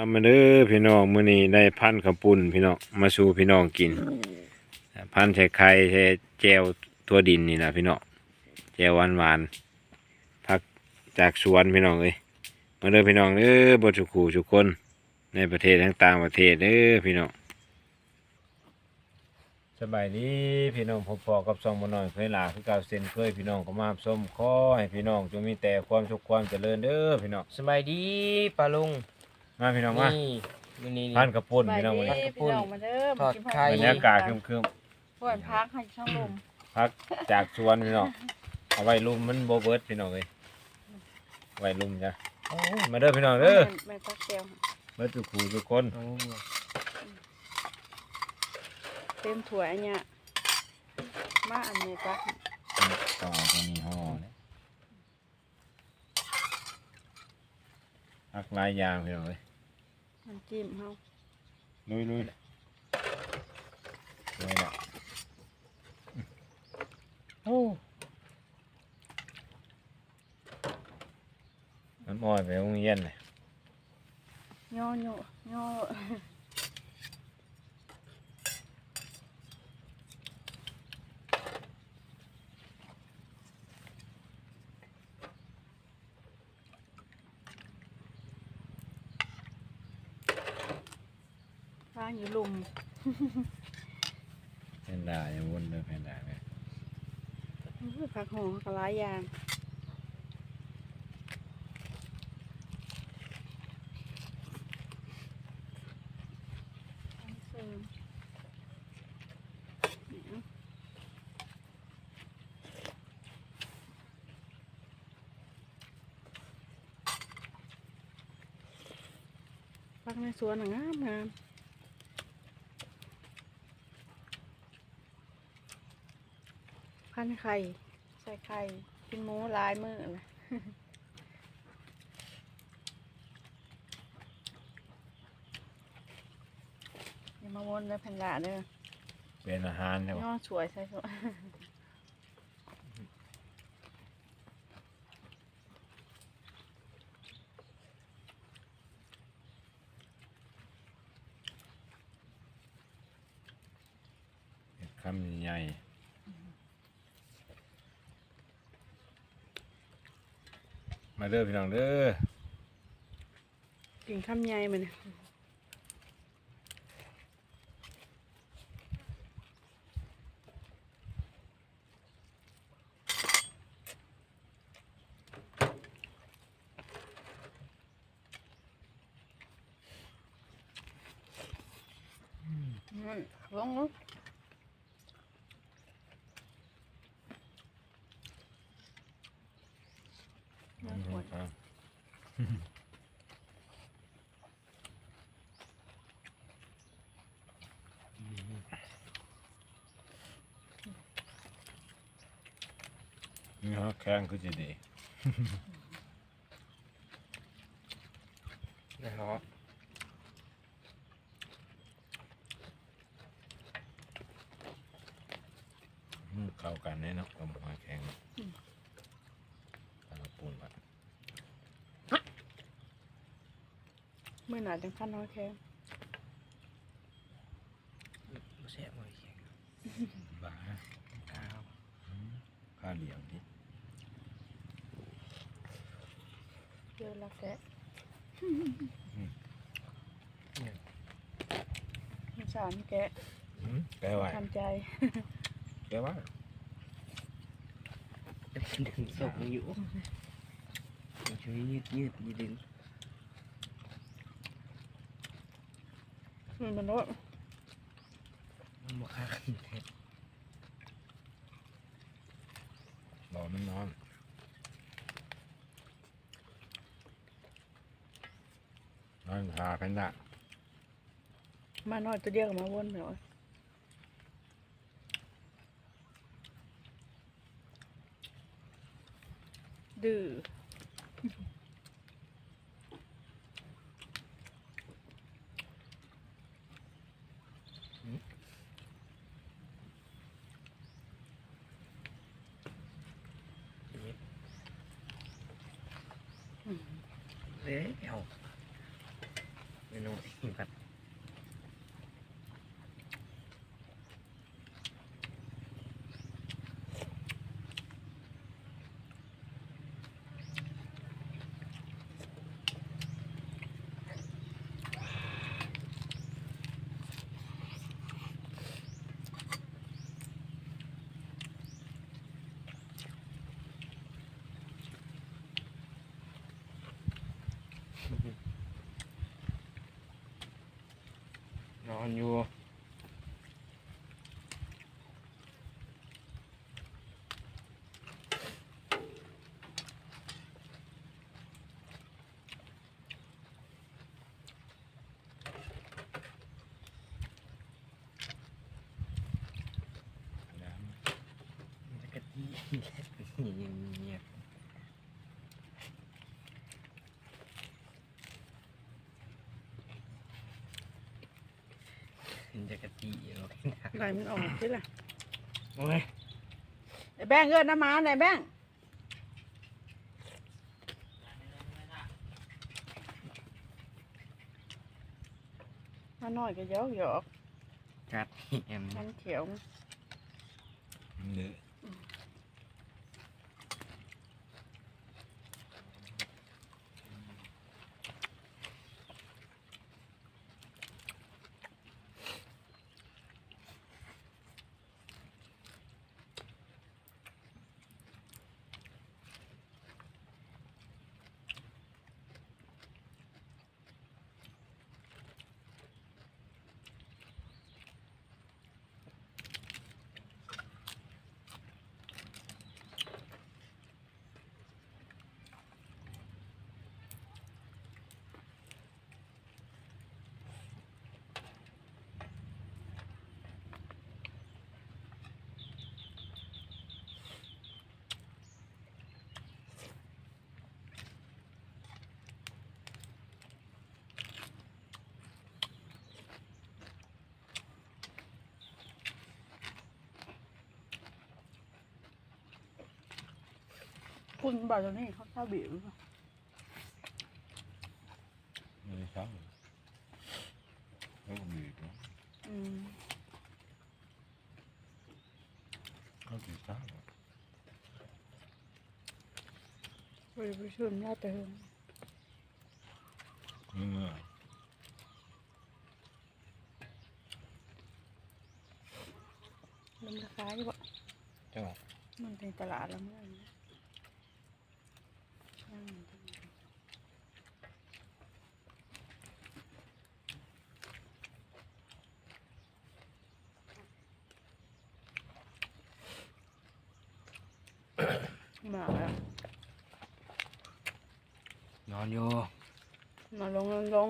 เอามาเด้อพี่น้องมื้อนี้ได้พันข้าวปุ้นพี่น้องมาสู่พี่น้องกิน พันใส่ไข่ใส่แจวทั่วดินนี่นะพี่น้องแจวหวานๆพักจากสวนพี่น้องเอ้ยมาเด้อพี่น้องเด้อบ่ทุกคู่ทุกคน ในประเทศทั้งต่างประเทศเด้อพี่น้องสบายดีพี่น้องพบพอกับซองบ่น้อยเคยลาคือเก่าเส้นเคยพี่น้องก็มาส้มข้อให้พี่น้องจงมีแต่ความสุขความเจริญเด้อพี่น้องสบายดีปลาลุง มาพี่น้องมานี่มื้อนี้พันกระปุ้นไปพี่น้องดีมื้อนี้พี่น้องมาเด้อทอดกินไข่บรรยากาศครึมพวนพักให้ช่องลมๆพักจากสวนพี่น้องเอาไว้ลุมมันบ่เบิดพี่น้องเอ้ยไว้ลุมจ้ะโอ้ยมาเด้อพี่น้องเด้อแม่พักแก้วเบิดทุกคู่ทุกคนโอ้เต็มถ้วยอันเนี้ยมาอันนี้จ้ะต้องเอาตัวนี้ห่อเนี่ยพักหลายอย่างพี่น้องเอ้ย น้ำจิ้มเฮาลุยลุยลุยละโอ้มันอ่อยไปโรงเรียนเลยย่อโยย่อ อยู่ลุมแพนด้าอย่าวนเลยแพนด้าเลยอุ้ยผักหอมกับหลายอย่างเสริมเนี่ยพักในสวนน่ะงามงาม พันไข่ ใส่ไข่กินหมูหลายมือเลยอย่ามาวนเลยแผ่นละเด้อเป็นอาหารใช่ปะย่อสวยใส่สวยเห็ดคำใหญ่ มาเด้อพี่น้องเด้อกินข้ามใหญ่มันยมันลงลูกน่าสวย ครับ นี่ฮะแข้งคือจะดีนะฮะอืมเข้ากันแน่เนาะกับหอยแข็งตาปูนแบบเมื่อหนาจังพันน้อยแค่บ่แซ่บบ่แข็งบ้าข้าวข้าวเหลียวนี่ เยอะละ แกะมีสารแกะอืมแปลว่าทันใจแปลว่าดึงส่งอยู่ช่วยยืดยืดยืดดึงมันมันรสมันบ่คักแท้รอมันนอน นอนหาแพนด้ามาน้อยตัวเดียวกับมาวนแบบว่าดื้อเด้เอาเว น้อยผับด นอยู่จะกะทิเงียบมั นจะกะทิอยู่หรอกนะไหลมันออกใช่ไหมโอ้ยไอ้แบงค์เอินน้ำมาไหนแบงค์มาหน่อยก็ยอกหยอกกัดแอมมันเขียวเด้อ คุณบอกตรงนี้เขาเศร้าบีบหรือเปล่าไม่ใช่เขาบีบอืมเขาบีบซ่าไปไปช่วยมาเติมเออลำราคาอยู่ปะจังหวะมันเป็นตลาดแล้วเมื่อนี้นั่ง อยู่ตรงนี้มาแล้วนอนอยู่ มาลงลงลง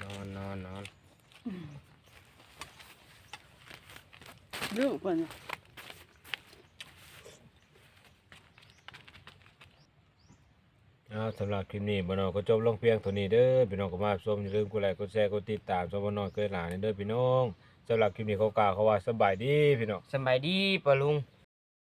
นอนนอนนอน ลูกมัน เอาสำหรับคลิปนี้บ่น้องก็จบลงเพียงเท่านี้เด้อพี่น้องก็มาชมอย่าลืมกดไลค์กดแชร์กดติดตามชมน้อเกิดหลานเด้อพี่น้องสำหรับคลิปนี้เขากล่าวเขาว่าสบายดีพี่น้องสบายดีปะลุง